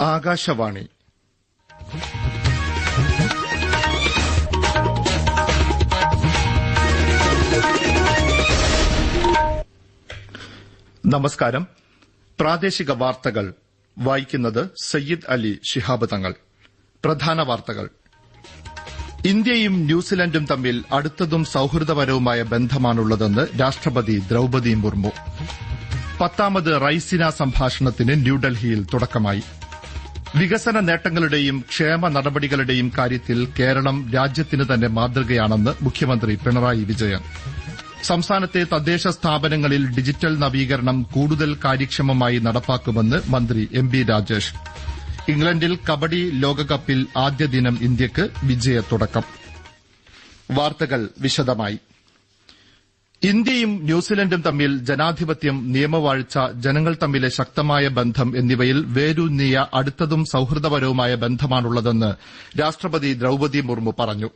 ആകാശവാണി. നമസ്കാരം. പ്രാദേശിക വാർത്തകൾ. വായിക്കുന്നത് സയ്യിദ് അലി ശിഹാബ് തങ്ങൾ. പ്രധാന വാർത്തകൾ. ഇന്ത്യയും ന്യൂസിലൻഡും തമ്മിൽ അടുത്തതും സൌഹൃദപരവുമായ ബന്ധമാണുള്ളതെന്ന് രാഷ്ട്രപതി ദ്രൌപദി മുർമു. പത്താമത് റൈസിന സംഭാഷണത്തിന് ന്യൂഡൽഹിയിൽ തുടക്കമായി. വികസന നേട്ടങ്ങളുടെയും ക്ഷേമ നടപടികളുടെയും കാര്യത്തിൽ കേരളം രാജ്യത്തിന് തന്നെ മാതൃകയാണെന്ന് മുഖ്യമന്ത്രി പിണറായി വിജയൻ. സംസ്ഥാനത്തെ തദ്ദേശ സ്ഥാപനങ്ങളിൽ ഡിജിറ്റൽ നവീകരണം കൂടുതൽ കാര്യക്ഷമമായി നടപ്പാക്കുമെന്ന് മന്ത്രി എം ബി രാജേഷ്. ഇംഗ്ലണ്ടിൽ കബഡി ലോകകപ്പിൽ ആദ്യ ദിനം ഇന്ത്യയ്ക്ക് വിജയത്തുടക്കം. വാർത്തകൾ വിശദമായി. ഇന്ത്യയും ന്യൂസിലൻഡും തമ്മിൽ ജനാധിപത്യം നിയമവാഴ്ച ജനങ്ങൾ തമ്മിലെ ശക്തമായ ബന്ധം എന്നിവയിൽ വേരൂന്നിയ അടുത്തതും സൌഹൃദപരവുമായ ബന്ധമാണുള്ളതെന്ന് രാഷ്ട്രപതി ദ്രൌപദി മുർമു പറഞ്ഞു.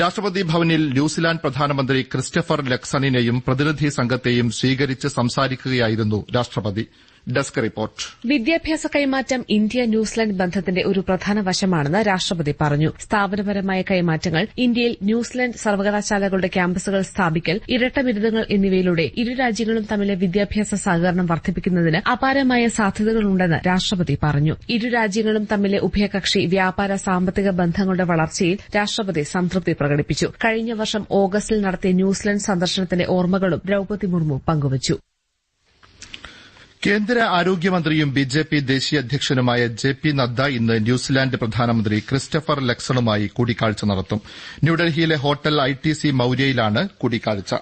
രാഷ്ട്രപതി ഭവനിൽ ന്യൂസിലാന്റ് പ്രധാനമന്ത്രി ക്രിസ്റ്റഫർ ലക്സണിനെയും പ്രതിനിധി സംഘത്തെയും സ്വീകരിച്ച് സംസാരിക്കുകയായിരുന്നു രാഷ്ട്രപതി. Desk report. വിദ്യാഭ്യാസ കൈമാറ്റം ഇന്ത്യ ന്യൂസിലൻഡ് ബന്ധത്തിന്റെ ഒരു പ്രധാന വശമാണെന്ന് രാഷ്ട്രപതി പറഞ്ഞു. സ്ഥാപനപരമായ കൈമാറ്റങ്ങൾ ഇന്ത്യയിൽ ന്യൂസിലൻഡ് സർവകലാശാലകളുടെ ക്യാമ്പസുകൾ സ്ഥാപിക്കൽ ഇരട്ട ബിരുദങ്ങൾ എന്നിവയിലൂടെ ഇരു രാജ്യങ്ങളും തമ്മിലെ വിദ്യാഭ്യാസ സഹകരണം വർദ്ധിപ്പിക്കുന്നതിന് അപാരമായ സാധ്യതകളുണ്ടെന്ന് രാഷ്ട്രപതി പറഞ്ഞു. ഇരു രാജ്യങ്ങളും തമ്മിലെ ഉഭയകക്ഷി വ്യാപാര സാമ്പത്തിക ബന്ധങ്ങളുടെ വളർച്ചയിൽ രാഷ്ട്രപതി സംതൃപ്തി പ്രകടിപ്പിച്ചു. കഴിഞ്ഞ വർഷം ഓഗസ്റ്റിൽ നടത്തിയ ന്യൂസിലൻഡ് സന്ദർശനത്തിന്റെ ഓർമ്മകളും ദ്രൌപദി മുർമു പങ്കുവച്ചു. കേന്ദ്ര ആരോഗ്യമന്ത്രിയും ബി ജെ പി ദേശീയ അധ്യക്ഷനുമായ ജെ പി നദ്ദ ഇന്ന് ന്യൂസിലാന്റ് പ്രധാനമന്ത്രി ക്രിസ്റ്റഫർ ലക്സണുമായി കൂടിക്കാഴ്ച നടത്തും. ന്യൂഡൽഹിയിലെ ഹോട്ടൽ ഐ ടി സി മൌര്യയിലാണ് കൂടിക്കാഴ്ച.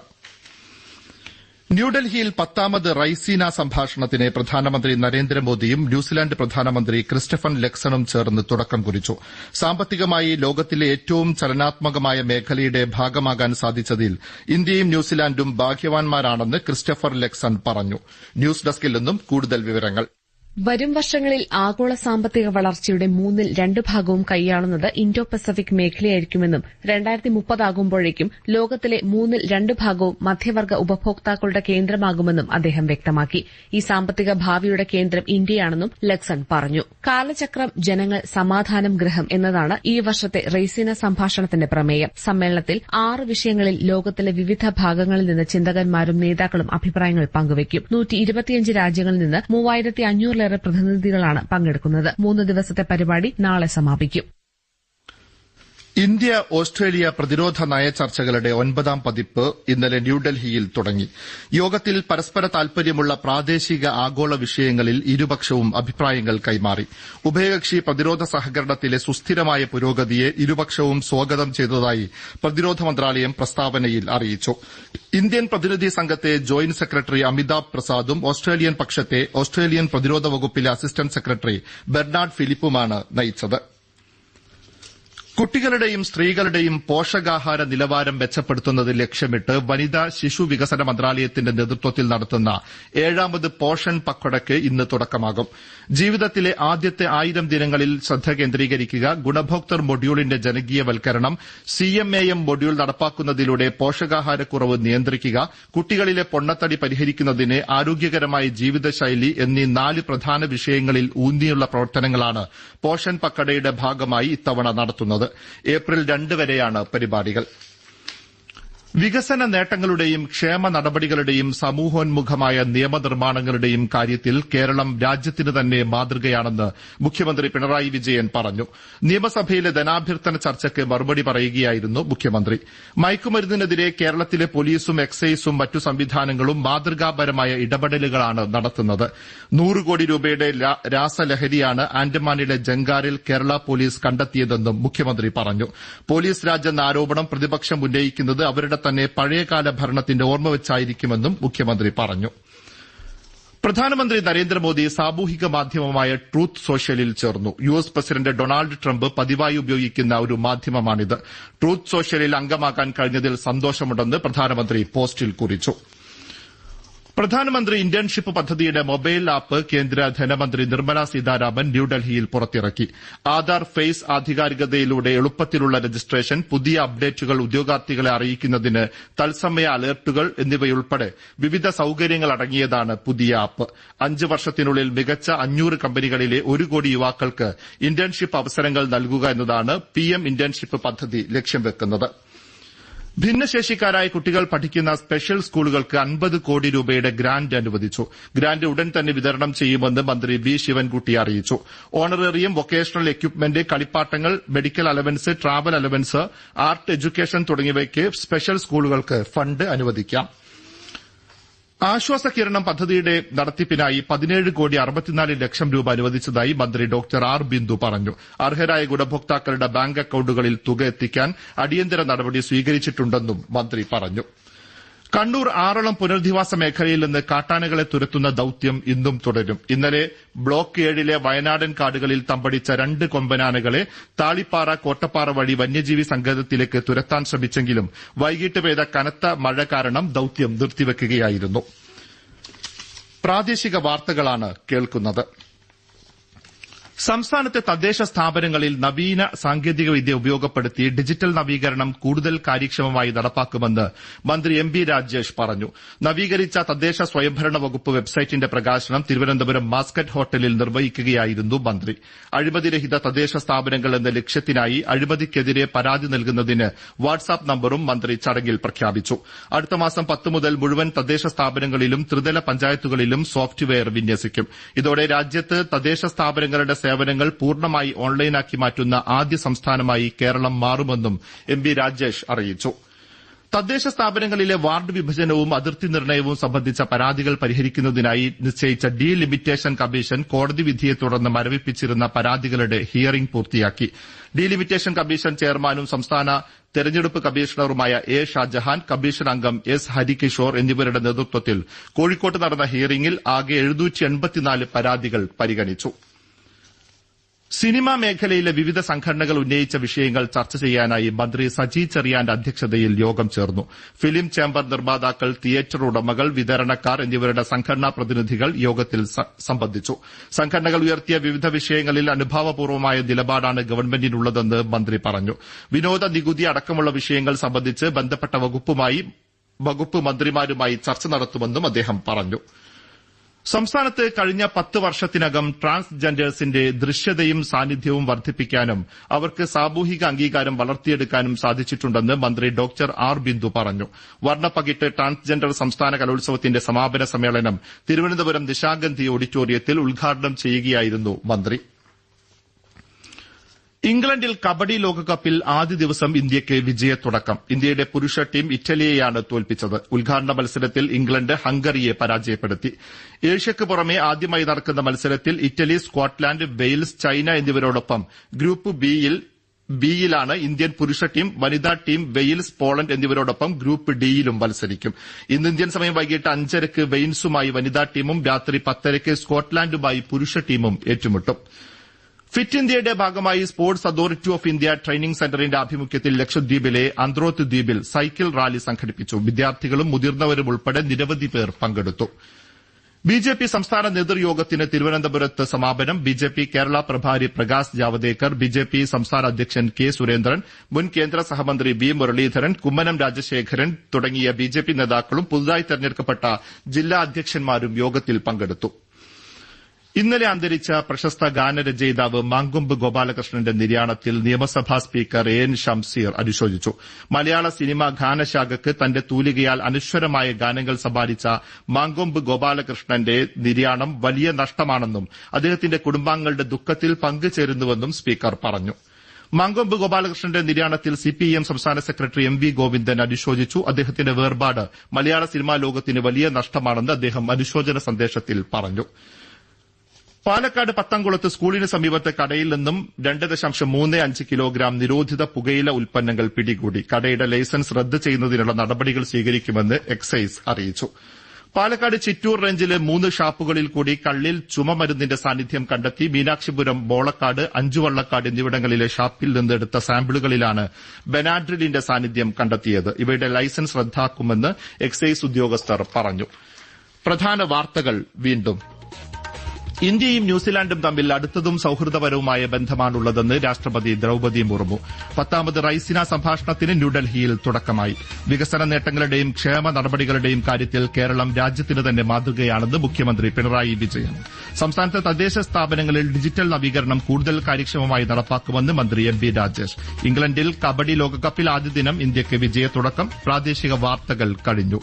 ന്യൂഡൽഹിയിൽ പത്താമത് റൈസീന സംഭാഷണത്തിന് പ്രധാനമന്ത്രി നരേന്ദ്രമോദിയും ന്യൂസിലാന്റ് പ്രധാനമന്ത്രി ക്രിസ്റ്റഫൻ ലെക്സണും ചേർന്ന് തുടക്കം കുറിച്ചു. സാമ്പത്തികമായി ലോകത്തിലെ ഏറ്റവും ചലനാത്മകമായ മേഖലയുടെ ഭാഗമാകാൻ സാധിച്ചതിൽ ഇന്ത്യയും ന്യൂസിലാന്റും ഭാഗ്യവാൻമാരാണെന്ന് ക്രിസ്റ്റഫർ ലെക്സൺ പറഞ്ഞു. ന്യൂസ് ഡെസ്കിൽ നിന്നും കൂടുതൽ വിവരങ്ങൾ. വരും വർഷങ്ങളിൽ ആഗോള സാമ്പത്തിക വളർച്ചയുടെ മൂന്നിൽ രണ്ട് ഭാഗവും കൈയാളുന്നത് ഇൻഡോ പസഫിക് മേഖലയായിരിക്കുമെന്നും രണ്ടായിരത്തി മുപ്പതാകുമ്പോഴേക്കും ലോകത്തിലെ മൂന്നിൽ രണ്ട് ഭാഗവും മധ്യവർഗ ഉപഭോക്താക്കളുടെ കേന്ദ്രമാകുമെന്നും അദ്ദേഹം വ്യക്തമാക്കി. ഈ സാമ്പത്തിക ഭാവിയുടെ കേന്ദ്രം ഇന്ത്യയാണെന്നും ലക്സൺ പറഞ്ഞു. കാലചക്രം ജനങ്ങൾ സമാധാനം ഗൃഹം എന്നതാണ് ഈ വർഷത്തെ റെയ്സിന സംഭാഷണത്തിന്റെ പ്രമേയം. സമ്മേളനത്തിൽ ആറ് വിഷയങ്ങളിൽ ലോകത്തിലെ വിവിധ ഭാഗങ്ങളിൽ നിന്ന് ചിന്തകന്മാരും നേതാക്കളും അഭിപ്രായങ്ങൾ പങ്കുവയ്ക്കും രാജ്യങ്ങളിൽ നിന്ന് മൂവായിരത്തി അഞ്ഞൂറിലേറെ പ്രതിനിധികളാണ് പങ്കെടുക്കുന്നത്. മൂന്ന് ദിവസത്തെ പരിപാടി നാളെ സമാപിക്കും. ഇന്ത്യ ഓസ്ട്രേലിയ പ്രതിരോധ നയ ചർച്ചകളുടെ ഒൻപതാം പതിപ്പ് ഇന്നലെ ന്യൂഡൽഹിയിൽ തുടങ്ങി. യോഗത്തിൽ പരസ്പര താൽപര്യമുള്ള പ്രാദേശിക ആഗോള വിഷയങ്ങളിൽ ഇരുപക്ഷവും അഭിപ്രായങ്ങൾ കൈമാറി. ഉഭയകക്ഷി പ്രതിരോധ സഹകരണത്തിലെ സുസ്ഥിരമായ പുരോഗതിയെ ഇരുപക്ഷവും സ്വാഗതം ചെയ്തതായി പ്രതിരോധ മന്ത്രാലയം പ്രസ്താവനയിൽ അറിയിച്ചു. ഇന്ത്യൻ പ്രതിനിധി സംഘത്തെ ജോയിന്റ് സെക്രട്ടറി അമിതാഭ് പ്രസാദും ഓസ്ട്രേലിയൻ പക്ഷത്തെ ഓസ്ട്രേലിയൻ പ്രതിരോധ വകുപ്പിലെ അസിസ്റ്റന്റ് സെക്രട്ടറി ബെർണാഡ് ഫിലിപ്പുമാണ് നയിച്ചത്. കുട്ടികളുടെയും സ്ത്രീകളുടെയും പോഷകാഹാര നിലവാരം മെച്ചപ്പെടുത്തുന്നത് ലക്ഷ്യമിട്ട് വനിതാ ശിശു വികസന മന്ത്രാലയത്തിന്റെ നേതൃത്വത്തിൽ നടത്തുന്ന ഏഴാമത് പോഷൺ പക്വടയ്ക്ക് ഇന്ന് തുടക്കമാകും. ജീവിതത്തിലെ ആദ്യത്തെ ആയിരം ദിനങ്ങളിൽ ശ്രദ്ധ കേന്ദ്രീകരിക്കുക ഗുണഭോക്തർ മൊഡ്യൂളിന്റെ ജനകീയവൽക്കരണം C M A M module നടപ്പാക്കുന്നതിലൂടെ പോഷകാഹാരക്കുറവ് നിയന്ത്രിക്കുക കുട്ടികളിലെ പൊണ്ണത്തടി പരിഹരിക്കുന്നതിന് ആരോഗ്യകരമായ ജീവിതശൈലി എന്നീ നാല് പ്രധാന വിഷയങ്ങളിൽ ഊന്നിയുള്ള പ്രവർത്തനങ്ങളാണ് പോഷൺ പക്കടയുടെ ഭാഗമായി ഇത്തവണ നടത്തുന്നത്. ഏപ്രിൽ രണ്ട് വരെയാണ് പരിപാടികൾ. വികസന നേട്ടങ്ങളുടെയും ക്ഷേമ നടപടികളുടെയും സമൂഹോന്മുഖമായ നിയമനിർമ്മാണങ്ങളുടെയും കാര്യത്തിൽ കേരളം രാജ്യത്തിന് തന്നെ മാതൃകയാണെന്ന് മുഖ്യമന്ത്രി പിണറായി വിജയൻ പറഞ്ഞു. നിയമസഭയിലെ ധനാഭ്യർത്ഥന ചർച്ചയ്ക്ക് മറുപടി പറയുകയായിരുന്നു മുഖ്യമന്ത്രി. മയക്കുമരുന്നിനെതിരെ കേരളത്തിലെ പോലീസും എക്സൈസും മറ്റു സംവിധാനങ്ങളും മാതൃകാപരമായ ഇടപെടലുകളാണ് നടത്തുന്നത്. നൂറ് കോടി രൂപയുടെ രാസലഹരിയാണ് ആൻഡമാനിലെ ജങ്കാറിൽ കേരള പോലീസ് കണ്ടെത്തിയതെന്നും മുഖ്യമന്ത്രി പറഞ്ഞു. പോലീസ് രാജ് എന്ന ആരോപണം പ്രതിപക്ഷം ഉന്നയിക്കുന്നത് അവരുടെ തന്നെ പഴയകാല ഭരണത്തിന്റെ ഓർമ്മ വെച്ചായിരിക്കുമെന്നും മുഖ്യമന്ത്രി പറഞ്ഞു. പ്രധാനമന്ത്രി നരേന്ദ്രമോദി സാമൂഹിക മാധ്യമമായ ട്രൂത്ത് സോഷ്യലിൽ ചേർന്നു. U S president Donald Trump പതിവായി ഉപയോഗിക്കുന്ന ഒരു മാധ്യമമാണിത്. ട്രൂത്ത് സോഷ്യലിൽ അംഗമാകാൻ കഴിഞ്ഞതിൽ സന്തോഷമുണ്ടെന്ന് പ്രധാനമന്ത്രി പോസ്റ്റിൽ കുറിച്ചു. പ്രധാനമന്ത്രി ഇന്റേൺഷിപ്പ് പദ്ധതിയുടെ മൊബൈൽ ആപ്പ് കേന്ദ്ര ധനമന്ത്രി നിർമ്മല സീതാരാമൻ ന്യൂഡൽഹിയിൽ പുറത്തിറക്കി. ആധാർ ഫേസ് ആധികാരികതയിലൂടെ എളുപ്പത്തിലുള്ള രജിസ്ട്രേഷൻ പുതിയ അപ്ഡേറ്റുകൾ ഉദ്യോഗാർത്ഥികളെ അറിയിക്കുന്നതിന് തത്സമയ അലർട്ടുകൾ എന്നിവയുൾപ്പെടെ വിവിധ സൌകര്യങ്ങൾ അടങ്ങിയതാണ് പുതിയ ആപ്പ്. അഞ്ച് വർഷത്തിനുള്ളിൽ മികച്ച അഞ്ഞൂറ് കമ്പനികളിലെ ഒരു കോടി യുവാക്കൾക്ക് ഇന്റേൺഷിപ്പ് അവസരങ്ങൾ നൽകുക എന്നതാണ് പിഎം ഇന്റേൺഷിപ്പ് പദ്ധതി ലക്ഷ്യം വെക്കുന്നത്. ഭിന്നശേഷിക്കാരായ കുട്ടികൾ പഠിക്കുന്ന സ്പെഷ്യൽ സ്കൂളുകൾക്ക് അൻപത് കോടി രൂപയുടെ ഗ്രാന്റ് അനുവദിച്ചു. ഗ്രാന്റ് ഉടൻ തന്നെ വിതരണം ചെയ്യുമെന്ന് മന്ത്രി വി. ശിവൻകുട്ടി അറിയിച്ചു. ഓണറേറിയം വൊക്കേഷണൽ എക്യുപ്മെന്റ് കളിപ്പാട്ടങ്ങൾ medical allowance travel allowance art education തുടങ്ങിയവയ്ക്ക് സ്പെഷ്യൽ സ്കൂളുകൾക്ക് ഫണ്ട് അനുവദിക്കാം. ആശ്വാസകിരണം പദ്ധതിയുടെ നടത്തിപ്പിനായി പതിനേഴ് കോടി അറുപത്തിനാല് ലക്ഷം രൂപ അനുവദിച്ചതായി മന്ത്രി ഡോക്ടർ ആർ ബിന്ദു പറഞ്ഞു. അർഹരായ ഗുണഭോക്താക്കളുടെ ബാങ്ക് അക്കൌണ്ടുകളിൽ തുക എത്തിക്കാൻ അടിയന്തര നടപടി സ്വീകരിച്ചിട്ടുണ്ടെന്നും മന്ത്രി പറഞ്ഞു. കണ്ണൂർ ആറളം പുനരധിവാസ മേഖലയിൽ നിന്ന് കാട്ടാനകളെ തുരത്തുന്ന ദൌത്യം ഇന്നും തുടരും. ഇന്നലെ ബ്ലോക്ക് ഏഴിലെ വയനാടൻ കാടുകളിൽ തമ്പടിച്ച രണ്ട് കൊമ്പനാനകളെ താളിപ്പാറ കോട്ടപ്പാറ വഴി വന്യജീവി സങ്കേതത്തിലേക്ക് തുരത്താൻ ശ്രമിച്ചെങ്കിലും വൈകിട്ട് പെയ്ത കനത്ത മഴ കാരണം ദൌത്യം നിർത്തിവെക്കുകയായിരുന്നു. പ്രാദേശിക വാർത്തകളാണ് കേൾക്കുന്നത്. സംസ്ഥാനത്തെ തദ്ദേശ സ്ഥാപനങ്ങളിൽ നവീന സാങ്കേതികവിദ്യ ഉപയോഗപ്പെടുത്തി ഡിജിറ്റൽ നവീകരണം കൂടുതൽ കാര്യക്ഷമമായി നടപ്പാക്കുമെന്ന് മന്ത്രി എം ബി രാജേഷ് പറഞ്ഞു. നവീകരിച്ച തദ്ദേശ സ്വയംഭരണ വകുപ്പ് വെബ്സൈറ്റിന്റെ പ്രകാശനം തിരുവനന്തപുരം മാസ്കറ്റ് ഹോട്ടലിൽ നിർവഹിക്കുകയായിരുന്നു മന്ത്രി. അഴിമതിരഹിത തദ്ദേശ സ്ഥാപനങ്ങൾ എന്ന ലക്ഷ്യത്തിനായി അഴിമതിക്കെതിരെ പരാതി നൽകുന്നതിന് വാട്സാപ്പ് നമ്പറും മന്ത്രി ചടങ്ങിൽ പ്രഖ്യാപിച്ചു. അടുത്ത മാസം പത്ത് മുതൽ മുഴുവൻ തദ്ദേശ സ്ഥാപനങ്ങളിലും ത്രിതല പഞ്ചായത്തുകളിലും സോഫ്റ്റ്വെയർ വിന്യസിക്കും. ഇതോടെ രാജ്യത്ത് തദ്ദേശ സ്ഥാപനങ്ങളുടെ സേവനങ്ങൾ പൂർണമായി ഓൺലൈനാക്കി മാറ്റുന്ന ആദ്യ സംസ്ഥാനമായി കേരളം മാറുമെന്നും എം ബി രാജേഷ് അറിയിച്ചു. തദ്ദേശ സ്ഥാപനങ്ങളിലെ വാർഡ് വിഭജനവും അതിർത്തി നിർണയവും സംബന്ധിച്ച പരാതികൾ പരിഹരിക്കുന്നതിനായി നിശ്ചയിച്ച ഡീ ലിമിറ്റേഷൻ കമ്മീഷൻ കോടതി വിധിയെ തുടർന്ന് മരവിപ്പിച്ചിരുന്ന പരാതികളുടെ ഹിയറിംഗ് പൂർത്തിയാക്കി. ഡീ ലിമിറ്റേഷൻ കമ്മീഷൻ ചെയർമാനും സംസ്ഥാന തെരഞ്ഞെടുപ്പ് കമ്മീഷണറുമായ എ ഷാജഹാൻ കമ്മീഷൻ അംഗം എസ് ഹരികിഷോർ എന്നിവരുടെ നേതൃത്വത്തിൽ കോഴിക്കോട്ട് നടന്ന ഹിയറിംഗിൽ ആകെ പരാതികൾ പരിഗണിച്ചു. സിനിമാ മേഖലയിലെ വിവിധ സംഘടനകൾ ഉന്നയിച്ച വിഷയങ്ങൾ ചർച്ച ചെയ്യാനായി മന്ത്രി സജി ചെറിയാന്റെ അധ്യക്ഷതയിൽ യോഗം ചേർന്നു. ഫിലിം ചേംബർ നിർമ്മാതാക്കൾ തിയേറ്റർ ഉടമകൾ വിതരണക്കാർ എന്നിവരുടെ സംഘടനാ പ്രതിനിധികൾ യോഗത്തിൽ സംബന്ധിച്ചു. സംഘടനകൾ ഉയർത്തിയ വിവിധ വിഷയങ്ങളിൽ അനുഭാവപൂർവമായ നിലപാടാണ് ഗവൺമെന്റിനുള്ളതെന്ന് മന്ത്രി പറഞ്ഞു. വിനോദ നികുതി അടക്കമുള്ള വിഷയങ്ങൾ സംബന്ധിച്ച് ബന്ധപ്പെട്ട വകുപ്പ് മന്ത്രിമാരുമായി ചർച്ച നടത്തുമെന്നും അദ്ദേഹം പറഞ്ഞു. സംസ്ഥാനത്ത് കഴിഞ്ഞ പത്ത് വർഷത്തിനകം ട്രാൻസ്ജെൻഡേഴ്സിന്റെ ദൃശ്യതയും സാന്നിധ്യവും വർദ്ധിപ്പിക്കാനും അവർക്ക് സാമൂഹിക അംഗീകാരം വളർത്തിയെടുക്കാനും സാധിച്ചിട്ടുണ്ടെന്ന് മന്ത്രി ഡോക്ടർ ആർ ബിന്ദു പറഞ്ഞു. വർണപ്പകിട്ട് ട്രാൻസ്ജെൻഡർ സംസ്ഥാന കലോത്സവത്തിന്റെ സമാപന സമ്മേളനം തിരുവനന്തപുരം നിശാഗന്ധി ഓഡിറ്റോറിയത്തിൽ ഉദ്ഘാടനം ചെയ്യുകയായിരുന്നു മന്ത്രി. ഇംഗ്ലണ്ടിൽ കബഡി ലോകകപ്പിൽ ആദ്യ ദിവസം ഇന്ത്യയ്ക്ക് വിജയത്തുടക്കം. ഇന്ത്യയുടെ പുരുഷ ടീം ഇറ്റലിയെയാണ് തോൽപ്പിച്ചത്. ഉദ്ഘാടന മത്സരത്തിൽ ഇംഗ്ലണ്ട് ഹംഗറിയെ പരാജയപ്പെടുത്തി. ഏഷ്യക്ക് പുറമെ ആദ്യമായി നടക്കുന്ന മത്സരത്തിൽ ഇറ്റലി സ്കോട്ട്ലാന്റ് വെയിൽസ് ചൈന എന്നിവരോടൊപ്പം ഗ്രൂപ്പ് ബിയിൽ ബിയിലാണ് ഇന്ത്യൻ പുരുഷ ടീം വനിതാ ടീം വെയിൽസ് പോളണ്ട് എന്നിവരോടൊപ്പം ഗ്രൂപ്പ് ഡിയിലും മത്സരിക്കും. ഇന്ന് ഇന്ത്യൻ സമയം വൈകിട്ട് അഞ്ചരയ്ക്ക് വെയിൻസുമായി വനിതാ ടീമും രാത്രി പത്തരയ്ക്ക് സ്കോട്ട്ലാന്റുമായി പുരുഷ ടീമും ഏറ്റുമുട്ടും. ഫിറ്റ് ഇന്ത്യയുടെ ഭാഗമായി sports authority of India training സെന്ററിന്റെ ആഭിമുഖ്യത്തിൽ ലക്ഷദ്വീപിലെ അന്ത്രോത്ത് ദ്വീപിൽ സൈക്കിൾ റാലി സംഘടിപ്പിച്ചു. വിദ്യാർത്ഥികളും മുതിർന്നവരും ഉൾപ്പെടെ നിരവധി പേർ പങ്കെടുത്തു. ബിജെപി സംസ്ഥാന നേതൃയോഗത്തിന് തിരുവനന്തപുരത്ത് സമാപനം. ബിജെപി കേരള പ്രഭാരി പ്രകാശ് ജാവദേക്കർ ബിജെപി സംസ്ഥാന അധ്യക്ഷൻ കെ സുരേന്ദ്രൻ മുൻ കേന്ദ്ര സഹമന്ത്രി വി മുരളീധരൻ കുമ്മനം രാജശേഖരൻ തുടങ്ങിയ ബിജെപി നേതാക്കളും പുതുതായി തെരഞ്ഞെടുക്കപ്പെട്ട ജില്ലാ അധ്യക്ഷന്മാരും യോഗത്തിൽ പങ്കെടുത്തു. ഇന്നലെ അന്തരിച്ച പ്രശസ്ത ഗാനരചയിതാവ് മാങ്കൊമ്പ് ഗോപാലകൃഷ്ണന്റെ നിര്യാണത്തിൽ നിയമസഭാ സ്പീക്കർ എ എൻ ഷംസീർ അനുശോചിച്ചു. മലയാള സിനിമാ ഗാനശാഖയ്ക്ക് തന്റെ തൂലികയാൽ അനശ്വരമായ ഗാനങ്ങൾ സമ്മാനിച്ച മാങ്കൊമ്പ് ഗോപാലകൃഷ്ണന്റെ നിര്യാണം വലിയ നഷ്ടമാണെന്നും അദ്ദേഹത്തിന്റെ കുടുംബാംഗങ്ങളുടെ ദുഃഖത്തിൽ പങ്കുചേരുന്നുവെന്നും സ്പീക്കർ പറഞ്ഞു. മാങ്കൊമ്പ് ഗോപാലകൃഷ്ണന്റെ നിര്യാണത്തിൽ സിപിഐഎം സംസ്ഥാന സെക്രട്ടറി എം വി ഗോവിന്ദൻ അനുശോചിച്ചു. അദ്ദേഹത്തിന്റെ വേർപാട് മലയാള സിനിമാ ലോകത്തിന് വലിയ നഷ്ടമാണെന്ന് അദ്ദേഹം അനുശോചന സന്ദേശത്തിൽ പറഞ്ഞു. പാലക്കാട് പത്തംകുളത്ത് സ്കൂളിന് സമീപത്തെ കടയിൽ നിന്നും രണ്ട് ദശാംശം മൂന്ന് അഞ്ച് കിലോഗ്രാം നിരോധിത പുകയില ഉൽപ്പന്നങ്ങൾ പിടികൂടി. കടയുടെ ലൈസൻസ് റദ്ദ് ചെയ്യുന്നതിനുള്ള നടപടികൾ സ്വീകരിക്കുമെന്ന് എക്സൈസ് അറിയിച്ചു. പാലക്കാട് ചിറ്റൂർ റേഞ്ചിലെ മൂന്ന് ഷാപ്പുകളിൽ കൂടി കള്ളിൽ ചുമമരുന്നിന്റെ സാന്നിധ്യം കണ്ടെത്തി മീനാക്ഷിപുരം ബോളക്കാട് അഞ്ചുവള്ളക്കാട് എന്നിവിടങ്ങളിലെ ഷാപ്പിൽ നിന്ന് എടുത്ത സാമ്പിളുകളിലാണ് ബെനാഡ്രിലിന്റെ സാന്നിധ്യം കണ്ടെത്തിയത്. ഇവയുടെ ലൈസൻസ് റദ്ദാക്കുമെന്ന് എക്സൈസ് ഉദ്യോഗസ്ഥർ പറഞ്ഞു. പ്രധാന വാർത്തകൾ വീണ്ടും. ഇന്ത്യയും ന്യൂസിലാൻഡും തമ്മിൽ അടുത്തതും സൌഹൃദപരവുമായ ബന്ധമാണുള്ളതെന്ന് രാഷ്ട്രപതി ദ്രൌപതി മുർമു. പത്താമത് റൈസിന സംഭാഷണത്തിന് ന്യൂഡൽഹിയിൽ തുടക്കമായി. വികസന നേട്ടങ്ങളുടെയും ക്ഷേമ നടപടികളുടെയും കാര്യത്തിൽ കേരളം രാജ്യത്തിന് തന്നെ മാതൃകയാണെന്ന് മുഖ്യമന്ത്രി പിണറായി വിജയൻ. സംസ്ഥാനത്തെ തദ്ദേശ സ്ഥാപനങ്ങളിൽ ഡിജിറ്റൽ നവീകരണം കൂടുതൽ കാര്യക്ഷമമായി നടപ്പാക്കുമെന്ന് മന്ത്രി എം ബി രാജേഷ്. ഇംഗ്ലണ്ടിൽ കബഡി ലോകകപ്പിൽ ആദ്യ ദിനം ഇന്ത്യയ്ക്ക് വിജയത്തുടക്കം. പ്രാദേശിക വാർത്തകൾ കഴിഞ്ഞു.